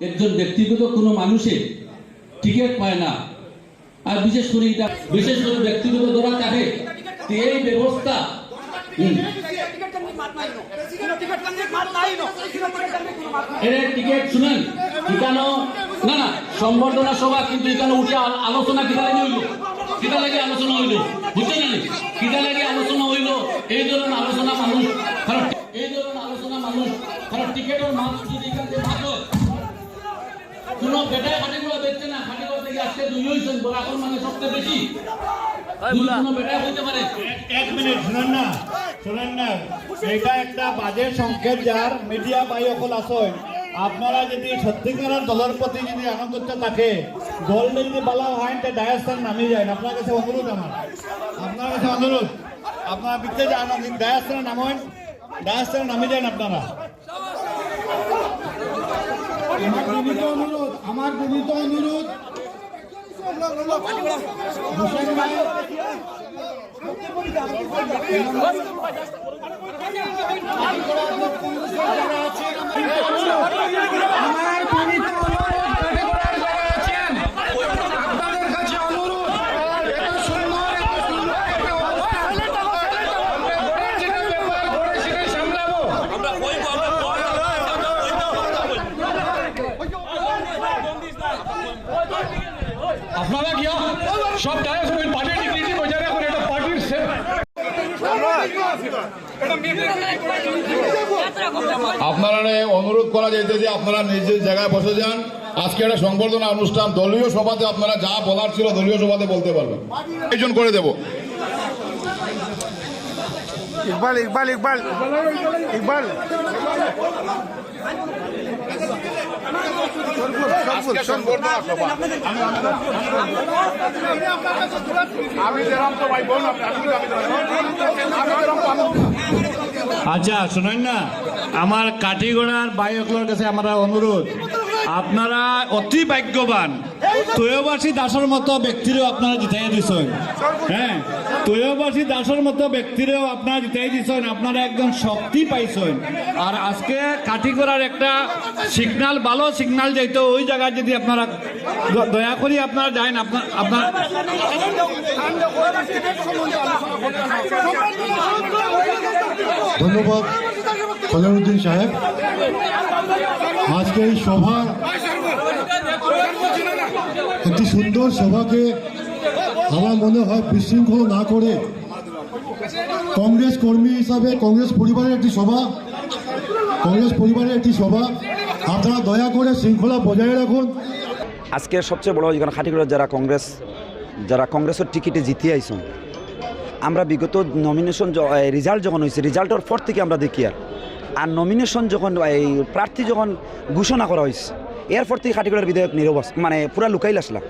একজন ব্যক্তিগত কোনো মানুষে টিকিট পায় না। আর বিশেষ করে এটা বিশেষ করে ব্যক্তিগত ধরা থাকে এই ব্যবস্থা সম্বর্ধনা সভা, কিন্তু এখানে উঠে আলোচনা কিটা লাগে হইল? লাগে আলোচনা হইল? বুঝছেন লাগে আলোচনা হইল? এই ধরনের আলোচনা মানুষ এই ধরনের আলোচনা মানুষ যদি কোন বেটায় খাটিগুলো দেখছে না খাটিগুলো থেকে আজকে দুই হয়েছেন বরাকর মানে সবচেয়ে বেশি। যদি কোনো বেটায় হইতে পারে। এক মিনিট শুনেন না শুনেন না। এটা একটা বাজে সংকেত যার মিডিয়া বাই অকল আসয় আপনারা যদি সত্যিকারের দলের প্রতি যদি আনন্দ থাকে দল যদি বলা হয় তে ডায়াস্থান নামি যায় আপনার কাছে অনুরোধ আমার। আপনার কাছে অনুরোধ। আপনারা বিকতে যান ডায়াস্থানে নামেন। ডায়াস্থানে নামি যান আপনারা। আমার বিনীত অনুরোধ আমার বিনীত অনুরোধ। হোসেন ভাই আমার বিনীত অনুরোধ কাঠগড়ার যারা আছেন আপনাদের কাছে অনুরোধ এত সুন্দর এত সুন্দর একটা অনুষ্ঠান আমরা ঘরে যেটা ব্যাপার ঘরে সেটা সামলাবো আপনারা গিয়া সব পার্টির ডিগ্রিটি বজায় রাখুন এটা পার্টির আপনারা অনুরোধ করা যাইতে যে আপনারা নিজের জায়গায় বসে যান। আজকে একটা সংবর্ধনা অনুষ্ঠান দলীয় সভাতে আপনারা যা বলার ছিল দলীয় সভাতে বলতে পারবেন। আয়োজন করে দেব। ইকবাল ইকবাল ইকবাল ইকবাল। আচ্ছা শুনেন না আমার কাঠিগোড়ার বায়কলোর কাছে আমরা অনুরোধ আপনারা অতি ভাগ্যবান তৈয়বাসী দাসের মতো ব্যক্তিরও আপনারা জিতাই দিছেন হ্যাঁ তৈয়বাসী দাসের মতো ব্যক্তিরাও আপনারা জিতাই দিছেন, আপনারা একজন শক্তি পাইছেন। আর আজকে কাঠি করার একটা সিগনাল ভালো সিগনাল যাইতো, ওই জায়গায় যদি আপনারা দয়া করি আপনারা যান আপনার আপনার ধন্যবাদ সলারুদ্দিন সাহেব। আজকে এই সভা একটি সুন্দর সভাকে আমার মনে হয় বিশৃঙ্খল না করে কংগ্রেস কর্মী হিসাবে কংগ্রেস পরিবারের একটি সভা, কংগ্রেস পরিবারের একটি সভা। আপনারা দয়া করে শৃঙ্খলা বজায় রাখুন। আজকে সবচেয়ে বড় এখানে খাটিগুলো যারা কংগ্রেস, যারা কংগ্রেসের টিকিটে জিতে আইসন, আমরা বিগত নমিনেশন রেজাল্ট যখন হয়েছে রেজাল্টের পর থেকে আমরা দেখি আর। আর নমিনেশন যখন, এই প্রার্থী যখন ঘোষণা করা হয়েছে এরপর থেকে খাটিগুলোর বিধায়ক নিরবস মানে পুরা লুকাইল আসলা।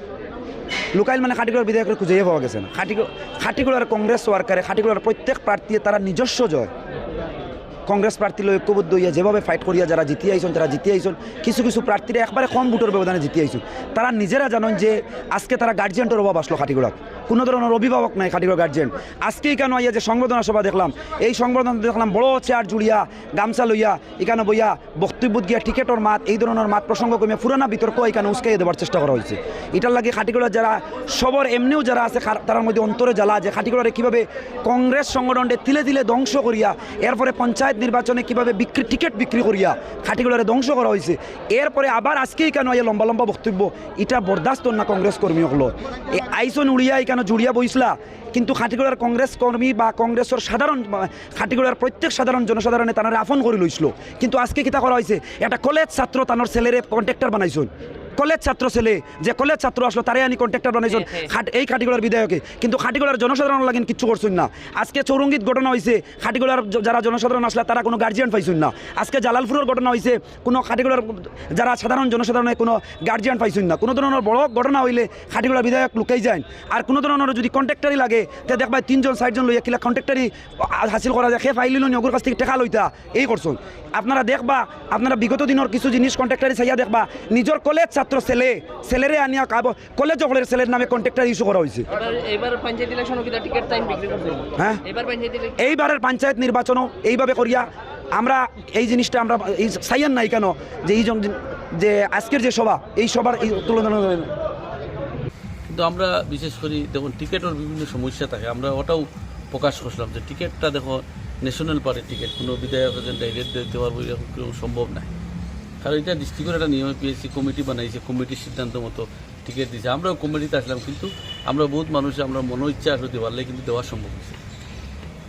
লুকাইল মানে খাটিগুলোর বিধায়কের খুঁজেই পাওয়া গেছে না। খাটি খাটিগুলোর কংগ্রেস ওয়ার্কারে খাটিগুলোর প্রত্যেক প্রার্থী তারা নিজস্ব জয়। কংগ্রেস প্রার্থী লই ঐক্যবদ্ধ হইয়া যেভাবে ফাইট করিয়া যারা জিতে আইসন, তারা জিতে আইসন, কিছু কিছু প্রার্থীরা একবারে কম ভোটের ব্যবধানে জিতে আইসন। তারা নিজেরা জানেন যে আজকে তারা গার্জিয়ানটার অভাব আসলো খাটিগুড়াত কোনো ধরনের অভিভাবক নাই খাটিগুড়া গার্জিয়ান আজকেই কেন আইয়া যে সংবর্ধনা সভা দেখলাম, এই সংবর্ধনা দেখলাম বড় চেয়ার জুড়িয়া, গামছা লইয়া, এখানে বইয়া বক্তব্য গিয়া টিকেটর মাত, এই ধরনের মাত প্রসঙ্গ কমে পুরানা বিতর্ক এখানে উস্কাইয়ে দেওয়ার চেষ্টা করা হয়েছে এটার লাগে খাটিগুড়া যারা সবর, এমনিও যারা আছে তার মধ্যে অন্তরে জ্বালা যে খাটিগুড়ারে কীভাবে কংগ্রেস সংগঠনকে তিলে তিলে ধ্বংস করিয়া, এরপরে পঞ্চায়েত নির্বাচনে কীভাবে বিক্রি, টিকিট বিক্রি করিয়া খাটিগুলারে ধ্বংস করা হয়েছে এরপরে আবার আজকেই কেন এই লম্বা লম্বা বক্তব্য, এটা বরদাস্ত না কংগ্রেস কর্মী হলো? এই আইসন উড়িয়া কেন জুড়িয়া বইসলা? কিন্তু খাটিগুলার কংগ্রেস কর্মী বা কংগ্রেসের সাধারণ খাটিগুলার প্রত্যেক সাধারণ জনসাধারণে তারা আফন করে লইছিল কিন্তু আজকে কিতা করা হয়েছে একটা কলেজ ছাত্র তানোর ছেলেরে কন্ট্রাক্টর বানাইছেন কলেজ ছাত্র ছেলে যে কলেজ ছাত্র আসলো তারে আনি কন্ট্রাক্টর বানাইছেন খাট এই খাটিগুলার বিধায়কে। কিন্তু খাটিগুলার জনসাধারণ লাগেন কিচ্ছু করছেন না। আজকে চৌরঙ্গিত ঘটনা হয়েছে খাটিগুলার যারা জনসাধারণ আসলে তারা কোনো গার্জিয়ান পাইছেন না। আজকে জালালপুরের ঘটনা হয়েছে কোনো খাটিগুলার যারা সাধারণ জনসাধারণে কোনো গার্জিয়ান পাইছেন না। কোনো ধরনের বড় ঘটনা হইলে খাটিগুলার বিধায়ক লুকাই যায় আর কোনো ধরনের যদি কন্ট্রাক্টারি লাগে তে দেখবা তিনজন চারজন লইয়া কিলা কন্ট্রাক্টারি হাসিল করা যায়। সে ফাইলিল অগুর কাছ থেকে টেকা লইতা। এই করছেন আপনারা দেখবা আপনারা বিগত দিনের কিছু জিনিস কন্ট্রাক্টারি চাইয়া দেখবা নিজের কলেজ ছাত্র ছেলে ছেলেরে আনিয়া কাব কলেজ হলের ছেলের নামে কন্ট্রাক্টার ইস্যু করা হয়েছে এবার এবার পঞ্চায়েত ইলেকশন কিটা টিকিট টাইম বিক্রি করছে। হ্যাঁ? এবার পঞ্চায়েত এইবারের পঞ্চায়েত নির্বাচনও এইভাবে করিয়া আমরা এই জিনিসটা আমরা এই চাইয়েন নাই কেন? যে এই জন- যে আজকের যে সভা এই সভার এই তুলনা কিন্তু আমরা বিশেষ করে দেখুন টিকেটের বিভিন্ন সমস্যা থাকে। আমরা ওটাও প্রকাশ করছিলাম যে টিকিটটা দেখো ন্যাশনাল পার্টির টিকিট কোনো বিধায়ক ডাইরেক্ট দিতে পারব এরকম কেউ সম্ভব নাই। কারণ এটা ডিস্ট্রিক্টের একটা নিয়মে, পিএসসি কমিটি বানাইছে, কমিটির সিদ্ধান্ত মতো টিকিট দিয়েছে আমরাও কমিটিতে আসলাম, কিন্তু আমরা বহুত মানুষ, আমরা মনো ইচ্ছা আসলে পারলে কিন্তু দেওয়া সম্ভব হয়েছে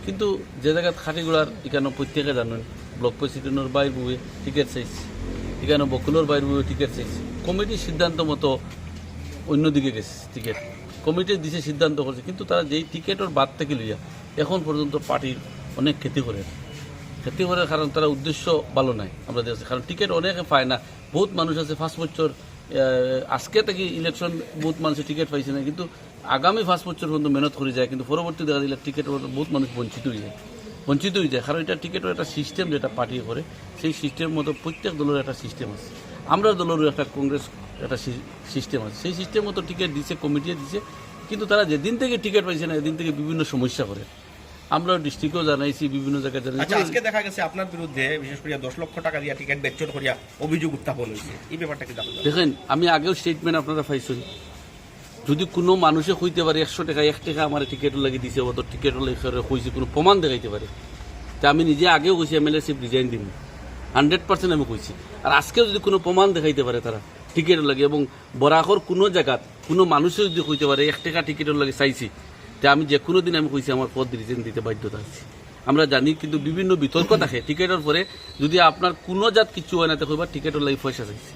কিন্তু যে জায়গাত খাটিগুড়ার, এখানে প্রত্যেকে জানেন, ব্লক প্রেসিডেন্টের বাইর বুয়ে টিকিট চাইছে, এখানে বকুলোর বাইর বুয়ে টিকিট চাইছে। কমিটির সিদ্ধান্ত মতো অন্যদিকে গেছে টিকিট কমিটি দিছে, সিদ্ধান্ত করছে, কিন্তু তারা যেই টিকিটের বাদ থেকে লইয়া, এখন পর্যন্ত পার্টির অনেক ক্ষতি করে ক্ষতি করার কারণ তারা উদ্দেশ্য ভালো নাই, আমরা দেখছি। কারণ টিকিট অনেকে পায় না। বহুত মানুষ আছে, পাঁচ বছর আজকে থেকে ইলেকশন বহুত মানুষের টিকিট পাইছে না, কিন্তু আগামী পাঁচ বছর পর্যন্ত মেহনত করে যায়, কিন্তু পরবর্তী দেখা দিলে টিকিট বহুত মানুষ বঞ্চিত হয়ে যায়। বঞ্চিত হয়ে যায়, কারণ এটা টিকিটের একটা সিস্টেম যেটা পার্টি করে সেই সিস্টেম মতো প্রত্যেক দলের একটা সিস্টেম আছে। আমরা দলেরও একটা কংগ্রেস একটা সিস্টেম আছে। সেই সিস্টেম মতো টিকিট দিছে কমিটি দিছে, কিন্তু তারা যেদিন থেকে টিকিট পাইছে না, এদিন থেকে বিভিন্ন সমস্যা করে। আমরা ডিস্ট্রিক্টও জানাইছি বিভিন্ন জায়গায় আচ্ছা জানাইছি আজকে দেখা গেছে আপনার বিরুদ্ধে বিশেষ করে দশ লক্ষ টাকা দিয়া টিকিট বেচন করিয়া অভিযোগ উত্থাপন হয়েছে। এই ব্যাপারটা কি জানেন দেখেন আমি আগেও স্টেটমেন্ট আপনারা পাইছেন যদি কোনো মানুষে কইতে পারে একশো টাকা এক টাকা আমার টিকিট লাগি দিছে অত টিকিট লাগি কইছে কোনো প্রমাণ দেখাইতে পারে। তা আমি নিজে আগেও কইছি এমএলএ শিপ রিজাইন দিব হান্ড্রেড পার্সেন্ট আমি কইছি। আর আজকেও যদি কোনো প্রমাণ দেখাইতে পারে তারা টিকিট লাগে এবং বরাকর কোনো জায়গাত কোনো মানুষে যদি কইতে পারে এক টাকা টিকিটের লাগে চাইছি তা আমি যে কোনো দিন আমি কইছি আমার পদ রিজাইন দিতে বাধ্যতা আছে। আমরা জানি কিন্তু বিভিন্ন বিতর্ক থাকে। টিকিটের পরে যদি আপনার কোনো জাত কিছু হয় না তো কইবার টিকিটের লাগে পয়সা চাইছি।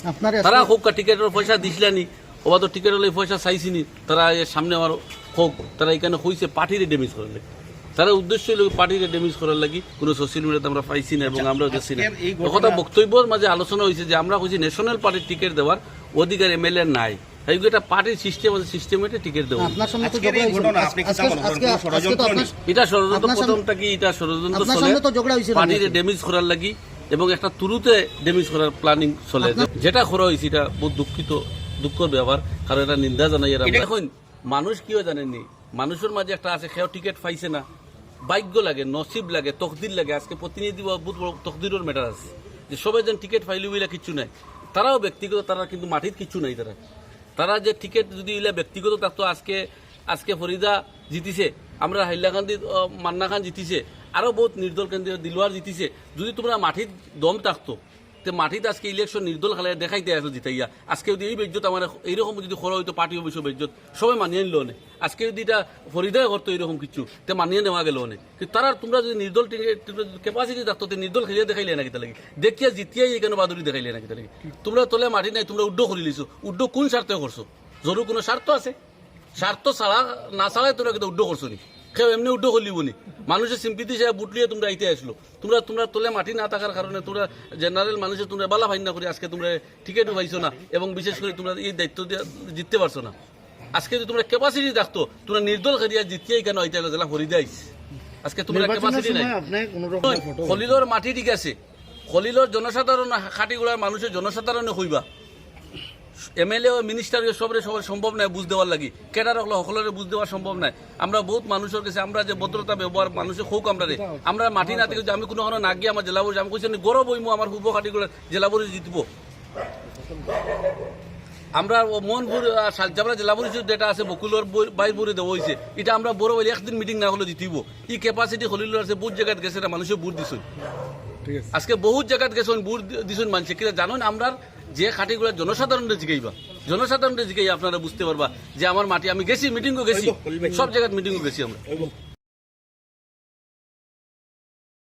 তারা হোক টিকেটের পয়সা দিছিলানি ওবা তো টিকেটের লাগে পয়সা চাইছিনি তারা এর সামনে আমার হোক তারা এখানে হইছে পার্টিরে ড্যামেজ করার লাগে। তারা উদ্দেশ্য হলো পার্টিরে ড্যামেজ করার লাগি কোনো সোশ্যাল মিডিয়াতে আমরা পাইছি না এবং আমরা গেছি না। এই কথা বক্তব্যের মাঝে আলোচনা হয়েছে যে আমরা কইছি ন্যাশনাল পার্টির টিকিট দেওয়ার অধিকার এমএলএ নাই। একটা পার্টির সিস্টেম আছে সিস্টেমে টিকিট দেওয়া আজকের এই ঘটনা আপনি কি? এটা ষড়যন্ত্র প্রথমটা কি? এটা ষড়যন্ত্র চলে। পার্টিরে ড্যামেজ করার লাগি এবং একটা তুরুতে ড্যামেজ করার প্ল্যানিং চলে। যেটা করা হয়েছে এটা বহুত দুঃখিত দুঃখর ব্যাপার কারণ এটা নিন্দা জানাই এরা এখন মানুষ কিও জানেননি? মানুষের মাঝে একটা আছে সেও টিকিট পাইছে না। ভাগ্য লাগে নসিব লাগে তকদির লাগে। আজকে প্রতিনিধি বা বহুত বড় তকদিরের ম্যাটার আছে। যে সবাই যেন টিকিট পাইলে বইলা কিচ্ছু নাই। তারাও ব্যক্তিগত তারা কিন্তু মাটির কিচ্ছু নাই তারা। তারা যে টিকিট যদি ইলা ব্যক্তিগত থাকতো আজকে আজকে ফরিদা জিতিছে, আমরা হাইলাকান্দি মান্না খান জিতিছে আরও বহুত নির্দল কেন্দ্রীয় দিলওয়ার জিতিছে। যদি তোমরা মাটির দম থাকতো তে মাটিতে আজকে ইলেকশন নির্দল খেলে দেখাইতে আসলো জিতাইয়া। আজকে যদি এই বেজ্জত আমার এইরকম যদি খরা হইতো পার্টি অফিস বেজ্জত সবাই মানিয়ে নিল নে। আজকে যদি এটা ফরিদায় করতো এরকম কিছু, তে মানিয়ে নেওয়া গেল নে। কিন্তু তারা তোমরা যদি নির্দল ক্যাপাসিটি থাকতো নির্দল খেলিয়ে দেখাইলে নাকি তালাকি দেখিয়া জিতিয়াই এখানে বাদুরি দেখাইলে নাকি তালাকি তোমরা তোলে মাটি নাই, তোমরা উড্ড করে লিছো। উড্ড কোন স্বার্থে করছ? জরুর কোনো স্বার্থ আছে? স্বার্থ ছাড়া না ছাড়াই তোমরা কিন্তু উড্ড করছ নি। কেউ এমনি উড্ড করলিব নি। মানুষের সিম্পিতি সে বুটলিয়ে তোমরা আইতে আসলো। তোমরা তোমরা তোলে মাটি না থাকার কারণে তোমরা জেনারেল মানুষের তোমরা বালা ভাই না করে আজকে তোমরা টিকিটও পাইছো না এবং বিশেষ করে তোমরা এই দায়িত্ব দিয়ে জিততে পারছ না। আজকে যদি তোমরা ক্যাপাসিটি থাকতো তোমরা নির্দল খেলিয়া জিতিয়ে কেন আইতে জেলা হরিদে আইস আজকে তোমরা ক্যাপাসিটি নাই। খলিলর মাটি ঠিক আছে। খলিলর জনসাধারণ খাটিগুড়ার মানুষের জনসাধারণে হইবা। এমএলএ ও মিনিস্টার সবরে সবার সম্ভব নাই বুঝ দেওয়ার লাগি। কেডার হলো সকলের বুঝ দেওয়া সম্ভব নাই। আমরা বহুত মানুষের কাছে আমরা যে ভদ্রতা ব্যবহার মানুষের হোক আমরা রে আমরা মাটি না থেকে আমি কোনো কোনো না গিয়ে আমার জেলাবুরি আমি কইছি গৌরব হইমু আমার হুব খাটিগুলো জেলাবুরি জিতবো। আমরা মোহনপুর সালজাবরা জেলা পরিষদ যেটা আছে বকুলর বাইর বরে দেওয়া হয়েছে এটা আমরা বড় বলে একদিন মিটিং না হলে জিতিব। ই ক্যাপাসিটি হলিল আছে বহুত জায়গাত গেছে মানুষের বুট দিছুন। আজকে বহুত জায়গাত গেছেন বুট দিছুন মানুষ। কিন্তু জানুন আমরা যে খাটিগুলো জনসাধারণের জিগাইবা জনসাধারণের জিগাই আপনারা বুঝতে পারবা যে আমার মাটি আমি গেছি মিটিংও গেছি সব জায়গায় মিটিংও গেছি আমরা।